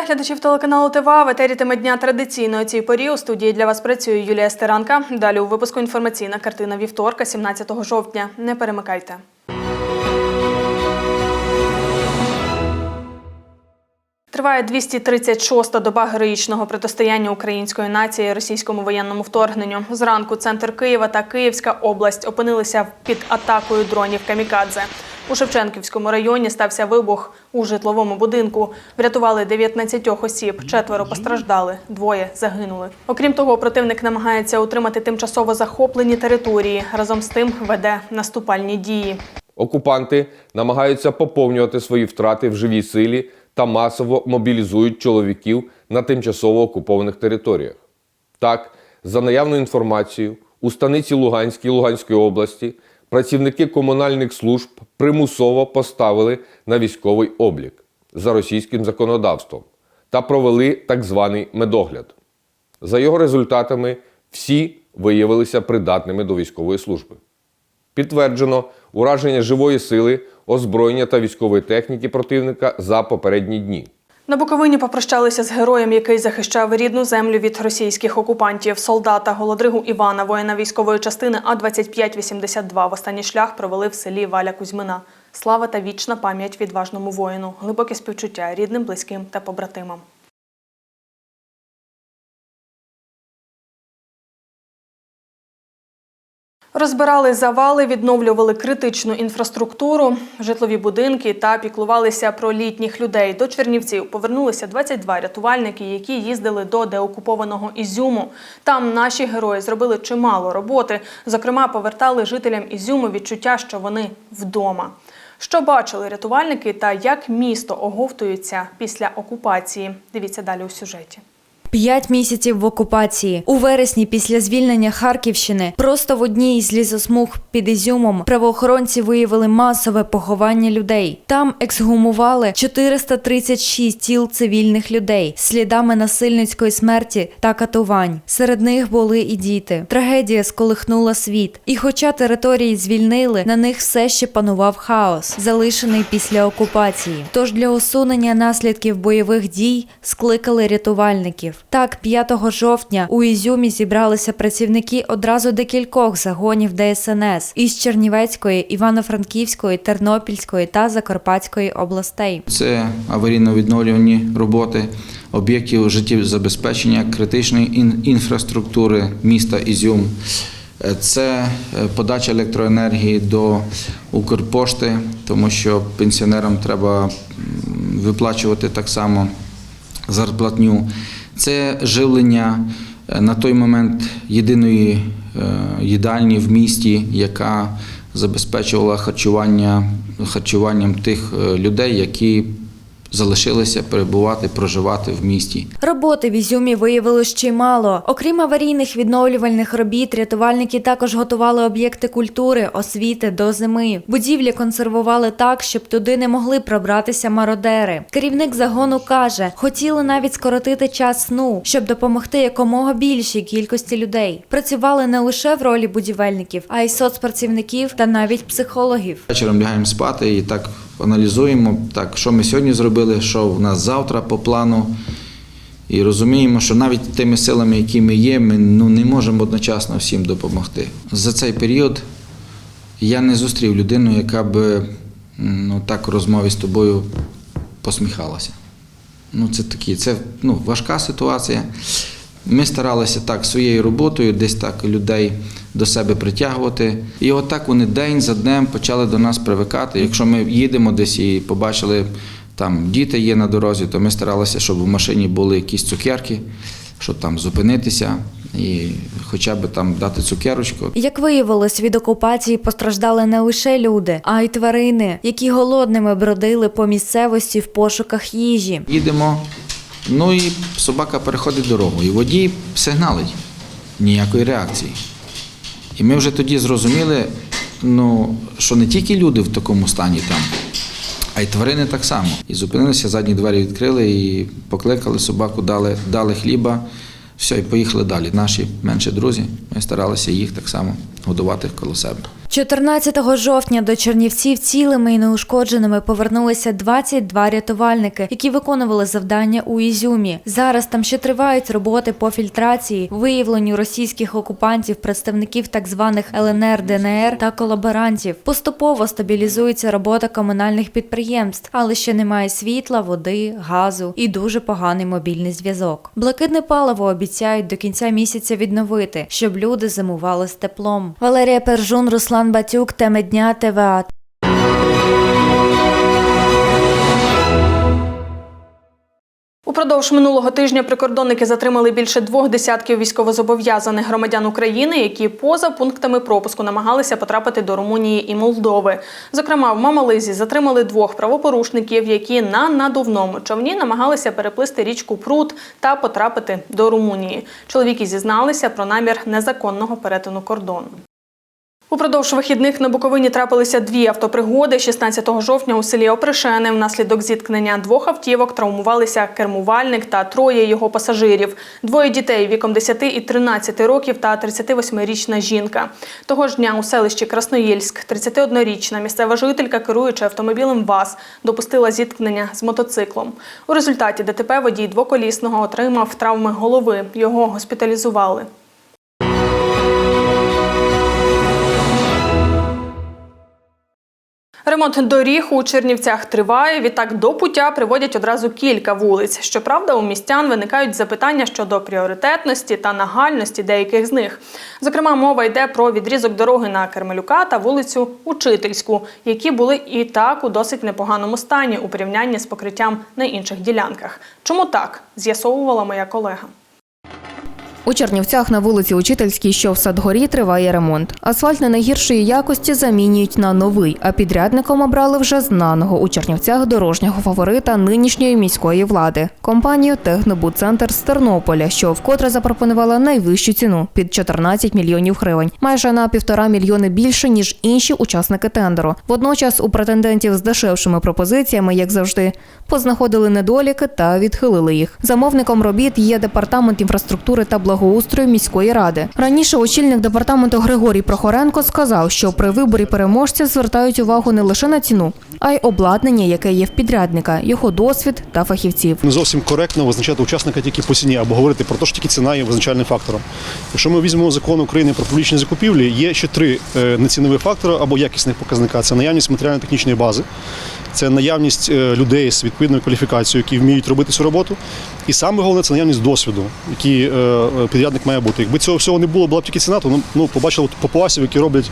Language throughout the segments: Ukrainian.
Вітаю глядачів телеканалу ТВА. В етері теми дня традиційно у цій порі у студії для вас працює Юлія Стеранка. Далі у випуску інформаційна картина вівторка, 17 жовтня. Не перемикайте. Триває 236-та доба героїчного протистояння української нації російському воєнному вторгненню. Зранку центр Києва та Київська область опинилися під атакою дронів камікадзе. У Шевченківському районі стався вибух у житловому будинку. Врятували 19 осіб, четверо постраждали, двоє загинули. Окрім того, противник намагається утримати тимчасово захоплені території. Разом з тим веде наступальні дії. Окупанти намагаються поповнювати свої втрати в живій силі та масово мобілізують чоловіків на тимчасово окупованих територіях. Так, за наявною інформацією, у станиці Луганській Луганської області працівники комунальних служб примусово поставили на військовий облік за російським законодавством та провели так званий медогляд. За його результатами всі виявилися придатними до військової служби. Підтверджено ураження живої сили, озброєння та військової техніки противника за попередні дні. На Буковині попрощалися з героєм, який захищав рідну землю від російських окупантів. Солдата Голодригу Івана, воїна військової частини А 2582 В останній шлях провели в селі Валя Кузьмина. Слава та вічна пам'ять відважному воїну, глибоке співчуття рідним, близьким та побратимам. Розбирали завали, відновлювали критичну інфраструктуру, житлові будинки та піклувалися про літніх людей. До Чернівців повернулися 22 рятувальники, які їздили до деокупованого Ізюму. Там наші герої зробили чимало роботи. Зокрема, повертали жителям Ізюму відчуття, що вони вдома. Що бачили рятувальники та як місто оговтується після окупації? Дивіться далі у сюжеті. П'ять місяців в окупації. У вересні, після звільнення Харківщини, просто в одній із лісосмуг під Ізюмом правоохоронці виявили масове поховання людей. Там ексгумували 436 тіл цивільних людей слідами насильницької смерті та катувань. Серед них були і діти. Трагедія сколихнула світ. І хоча території звільнили, на них все ще панував хаос, залишений після окупації. Тож для усунення наслідків бойових дій скликали рятувальників. Так, 5 жовтня у Ізюмі зібралися працівники одразу декількох загонів ДСНС із Чернівецької, Івано-Франківської, Тернопільської та Закарпатської областей. Це аварійно-відновлювані роботи об'єктів життєзабезпечення критичної інфраструктури міста Ізюм. Е, Це е, подача електроенергії до Укрпошти, тому що пенсіонерам треба виплачувати так само зарплатню. Це живлення е, на той момент єдиної е, їдальні в місті, яка забезпечувала харчування, харчуванням тих е, людей, які залишилися перебувати, проживати в місті. Роботи в Ізюмі виявилось чимало. Окрім аварійних відновлювальних робіт, рятувальники також готували об'єкти культури, освіти до зими. Будівлі консервували так, щоб туди не могли пробратися мародери. Керівник загону каже, хотіли навіть скоротити час сну, щоб допомогти якомога більшій кількості людей. Працювали не лише в ролі будівельників, а й соцпрацівників та навіть психологів. Вечором лягаємо спати і так аналізуємо, так, що ми сьогодні зробили, що в нас завтра по плану. І розуміємо, що навіть тими силами, які ми є, ми ну, не можемо одночасно всім допомогти. За цей період я не зустрів людину, яка м, ну, так у розмові з тобою посміхалася. Ну, це такі, це ну, важка ситуація. Ми старалися так своєю роботою, десь так людей до себе притягувати. І отак вони день за днем почали до нас привикати. Якщо ми їдемо десь і побачили, там діти є на дорозі, то ми старалися, щоб в машині були якісь цукерки, щоб там зупинитися і хоча б там дати цукерочку. Як виявилось, від окупації постраждали не лише люди, а й тварини, які голодними бродили по місцевості в пошуках їжі. Їдемо, ну і собака переходить дорогу, і водій сигналить. Ніякої реакції. І ми вже тоді зрозуміли, ну, що не тільки люди в такому стані там, а й тварини так само. І зупинилися, задні двері відкрили і покликали собаку, дали, дали хліба, все, і поїхали далі. Наші менші друзі, ми старалися їх так само годувати коло себе. 14 жовтня до Чернівців цілими і неушкодженими повернулися 22 рятувальники, які виконували завдання у Ізюмі. Зараз там ще тривають роботи по фільтрації, виявленню російських окупантів, представників так званих ЛНР, ДНР та колаборантів. Поступово стабілізується робота комунальних підприємств, але ще немає світла, води, газу і дуже поганий мобільний зв'язок. Блакитне паливо обіцяють до кінця місяця відновити, щоб люди зимували з теплом. Валерія Пержун, Руслан Батюк, теми дня ТВА. Упродовж минулого тижня прикордонники затримали більше двох десятків військовозобов'язаних громадян України, які поза пунктами пропуску намагалися потрапити до Румунії і Молдови. Зокрема, в Мамализі затримали двох правопорушників, які на надувному човні намагалися переплисти річку Прут та потрапити до Румунії. Чоловіки зізналися про намір незаконного перетину кордону. Упродовж вихідних на Буковині трапилися дві автопригоди. 16 жовтня у селі Опришени внаслідок зіткнення двох автівок травмувалися кермувальник та троє його пасажирів. Двоє дітей віком 10 і 13 років та 38-річна жінка. Того ж дня у селищі Красноїльськ 31-річна місцева жителька, керуючи автомобілем ВАЗ, допустила зіткнення з мотоциклом. У результаті ДТП водій двоколісного отримав травми голови. Його госпіталізували. Ремонт доріг у Чернівцях триває. Відтак до пуття приводять одразу кілька вулиць. Щоправда, у містян виникають запитання щодо пріоритетності та нагальності деяких з них. Зокрема, мова йде про відрізок дороги на Кермелюка та вулицю Учительську, які були і так у досить непоганому стані у порівнянні з покриттям на інших ділянках. Чому так? З'ясовувала моя колега. У Чернівцях на вулиці Учительській, що в Садгорі, триває ремонт. Асфальт не найгіршої якості замінюють на новий, а підрядником обрали вже знаного у Чернівцях дорожнього фаворита нинішньої міської влади компанію Технобудцентр з Тернополя, що вкотре запропонувала найвищу ціну під 14 мільйонів гривень, майже на півтора мільйони більше ніж інші учасники тендеру. Водночас у претендентів з дешевшими пропозиціями, як завжди, познаходили недоліки та відхилили їх. Замовником робіт є департамент інфраструктури та благоустрою міської ради. Раніше очільник департаменту Григорій Прохоренко сказав, що при виборі переможця звертають увагу не лише на ціну, а й обладнання, яке є в підрядника, його досвід та фахівців. Не зовсім коректно визначати учасника тільки по ціні або говорити про те, що тільки ціна є визначальним фактором. Якщо ми візьмемо закон України про публічні закупівлі, є ще три е, нецінові фактори або якісних показника: це наявність матеріально-технічної бази, це наявність е, людей з відповідною кваліфікацією, які вміють робити цю роботу. І саме головне це наявність досвіду, який е, підрядник має бути. Якби цього всього не було, була б тільки ціна, то ну, ну побачили папуасів, які роблять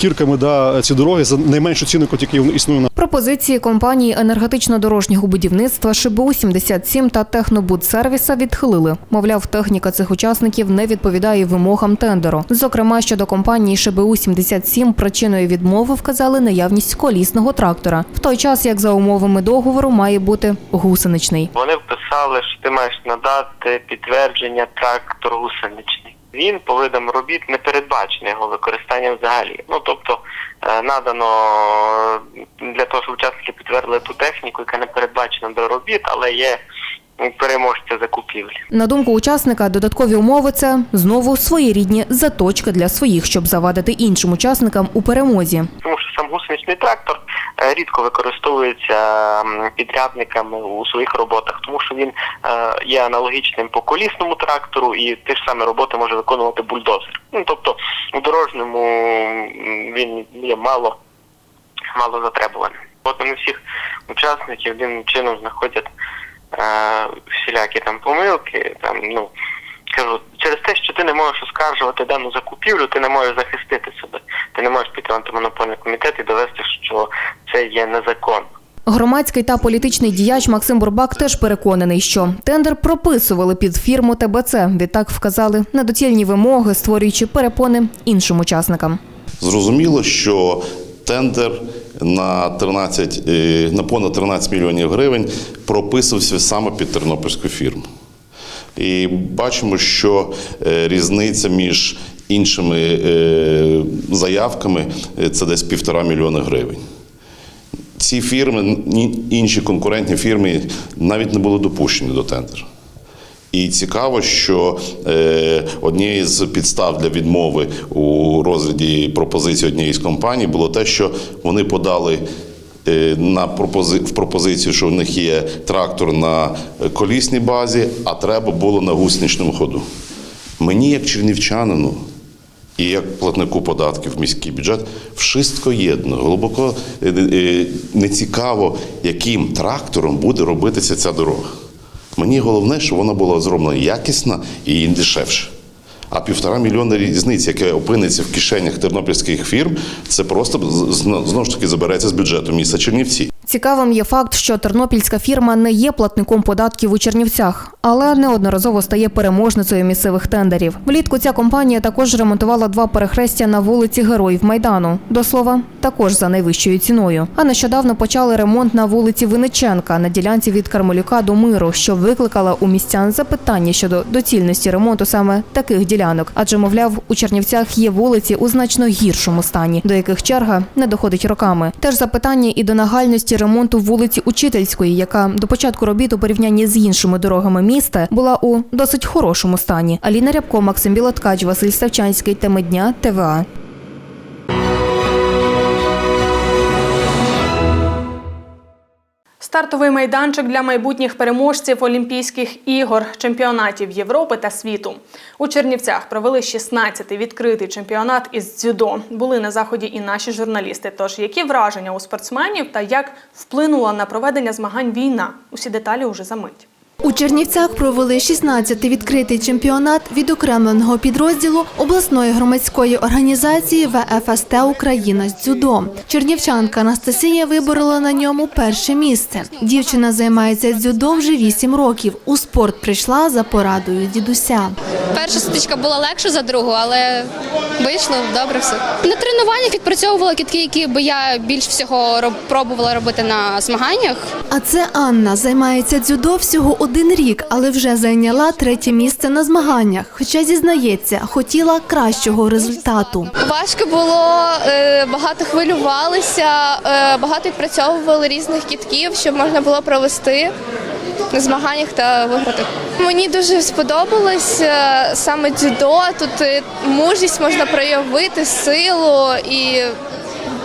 кірками да, ці дороги за найменшу ціну, яка існує на Пропозиції компанії енергетично-дорожнього будівництва ШБУ 77 та Технобудсервіса відхилили. Мовляв, техніка цих учасників не відповідає вимогам тендеру. Зокрема, щодо компанії ШБУ 77 причиною відмови вказали наявність колісного трактора, в той час як за умовами договору має бути гусеничний. Вони вписали, що ти маєш надати підтвердження трактор гусеничний. Він по видам робіт не передбачений його використання взагалі. Ну тобто е, надано для того, щоб учасники підтвердили ту техніку, яка не передбачена до робіт, але є переможця закупівлі. На думку учасника, додаткові умови це знову своєрідні заточки для своїх, щоб завадити іншим учасникам у перемозі. Тому що сам гусеничний трактор е, рідко використовується підрядниками у своїх роботах, тому що він е, є аналогічним по колісному трактору і ті ж самі роботи може виконувати бульдозер. Ну тобто у дорожньому він є мало, мало затребуваним. От вони всіх учасників одним чином знаходять е, всілякі там помилки, там ну. Кажу, через те, що ти не можеш оскаржувати дану закупівлю, ти не можеш захистити себе. Ти не можеш піти в антимонопольний комітет і довести, що це є незаконно. Громадський та політичний діяч Максим Бурбак теж переконаний, що тендер прописували під фірму ТБЦ. Відтак вказали недоцільні вимоги, створюючи перепони іншим учасникам. Зрозуміло, що тендер на 13, е, на понад 13 мільйонів гривень прописувався саме під тернопільську фірму. І бачимо, що е, різниця між іншими е, заявками це десь півтора мільйона гривень. Ці фірми, інші конкурентні фірми навіть не були допущені до тендеру. І цікаво, що е, однією з підстав для відмови у розгляді пропозиції однієї з компаній було те, що вони подали е, на пропози... в пропозицію, що в них є трактор на колісній базі, а треба було на гусеничному ходу. Мені, як чернівчанину, і як платнику податків в міський бюджет, вшистко єдно, глибоко е, не цікаво, яким трактором буде робитися ця дорога. Мені головне, щоб вона була зроблена якісна і дешевше. А півтора мільйона різниць, яке опиниться в кишенях тернопільських фірм, це просто знову ж таки забереться з бюджету міста Чернівці. Цікавим є факт, що тернопільська фірма не є платником податків у Чернівцях, але неодноразово стає переможницею місцевих тендерів. Влітку ця компанія також ремонтувала два перехрестя на вулиці Героїв Майдану. До слова, також за найвищою ціною. А нещодавно почали ремонт на вулиці Винниченка на ділянці від Кармелюка до Миру, що викликала у містян запитання щодо доцільності ремонту саме таких ділянок. Адже, мовляв, у Чернівцях є вулиці у значно гіршому стані, до яких черга не доходить роками. Теж запитання і до нагальності ремонту вулиці Учительської, яка до початку робіт у порівнянні з іншими дорогами міста була у досить хорошому стані. Аліна Рябко, Максим Білоткач, Василь Ставчанський. Теми дня ТВА. Стартовий майданчик для майбутніх переможців Олімпійських ігор, чемпіонатів Європи та світу. У Чернівцях провели 16-й відкритий чемпіонат із дзюдо. Були на заході і наші журналісти. Тож які враження у спортсменів та як вплинула на проведення змагань війна? Усі деталі уже за мить. У Чернівцях провели 16-й відкритий чемпіонат відокремленого підрозділу обласної громадської організації ВФСТ Україна з дзюдо. Чернівчанка Анастасія виборола на ньому перше місце. Дівчина займається дзюдо вже 8 років. У спорт прийшла за порадою дідуся. Перша сутичка була легша за другу, але вийшло добре все. На тренуваннях відпрацьовувала кітки, які би я більш всього пробувала робити на змаганнях. А це Анна займається дзюдо всього один рік, але вже зайняла третє місце на змаганнях. Хоча зізнається, хотіла кращого результату. Важко було, е, багато хвилювалися, е, багато відпрацьовували різних кітків, щоб можна було провести на змаганнях та виграти. Мені дуже сподобалось е, саме дзюдо. Тут мужність можна проявити, силу і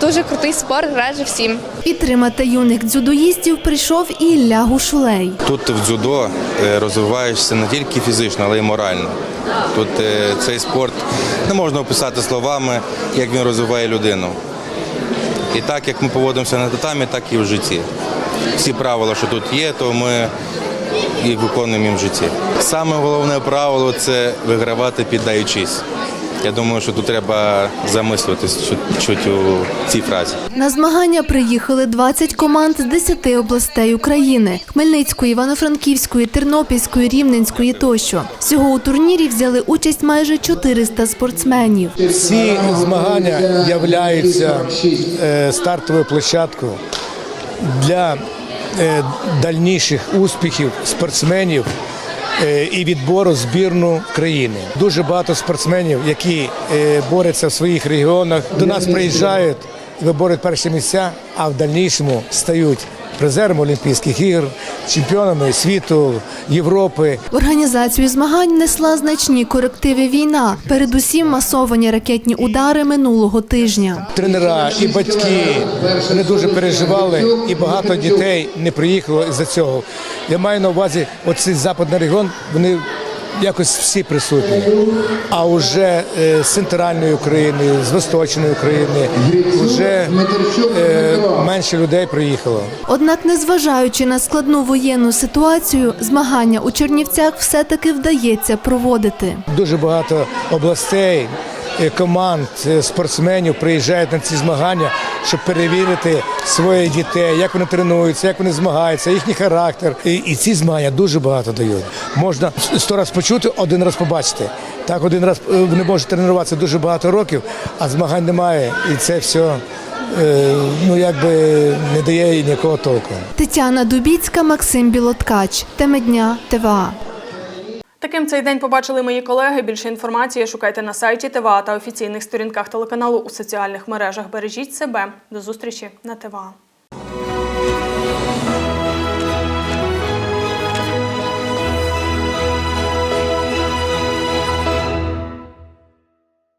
дуже крутий спорт, раджу всім. Підтримати юних дзюдоїстів прийшов і Ілля Гушулей. Тут в дзюдо е, розвиваєшся не тільки фізично, але й морально. Тут е, цей спорт не можна описати словами, як він розвиває людину. І так як ми поводимося на татамі, так і в житті. Всі правила, що тут є, то ми їх виконуємо в житті. Саме головне правило це вигравати, піддаючись. Я думаю, що тут треба замислюватись чуть, чуть у цій фразі. На змагання приїхали 20 команд з 10 областей України: Хмельницької, Івано-Франківської, Тернопільської, Рівненської тощо. Всього у турнірі взяли участь майже 400 спортсменів. Всі змагання являються е, стартовою площадкою для е, дальніших успіхів спортсменів і відбору збірну країни. Дуже багато спортсменів, які е, борються в своїх регіонах, до нас приїжджають, виборюють перші місця, а в дальнішому стають призерами Олімпійських ігор, чемпіонами світу, Європи. В організацію змагань несла значні корективи війна, передусім масовані ракетні удари минулого тижня. Тренера і батьки не дуже переживали, і багато дітей не приїхало із-за цього. Я маю на увазі, оцей западний регіон, вони якось всі присутні. А вже е, з центральної України, з восточної України, вже е, менше людей приїхало. Однак, незважаючи на складну воєнну ситуацію, змагання у Чернівцях все-таки вдається проводити. Дуже багато областей, команд, е, спортсменів приїжджають на ці змагання, щоб перевірити своїх дітей, як вони тренуються, як вони змагаються, їхній характер. І, і ці змагання дуже багато дають. Можна сто раз почути, один раз побачити. Так, один раз е, вони можуть тренуватися дуже багато років, а змагань немає, і це все е, ну якби не дає ніякого толку. Тетяна Дубіцька, Максим Білоткач. Теми дня ТВА. Таким цей день побачили мої колеги. Більше інформації шукайте на сайті ТВА та офіційних сторінках телеканалу у соціальних мережах. Бережіть себе. До зустрічі на ТВА.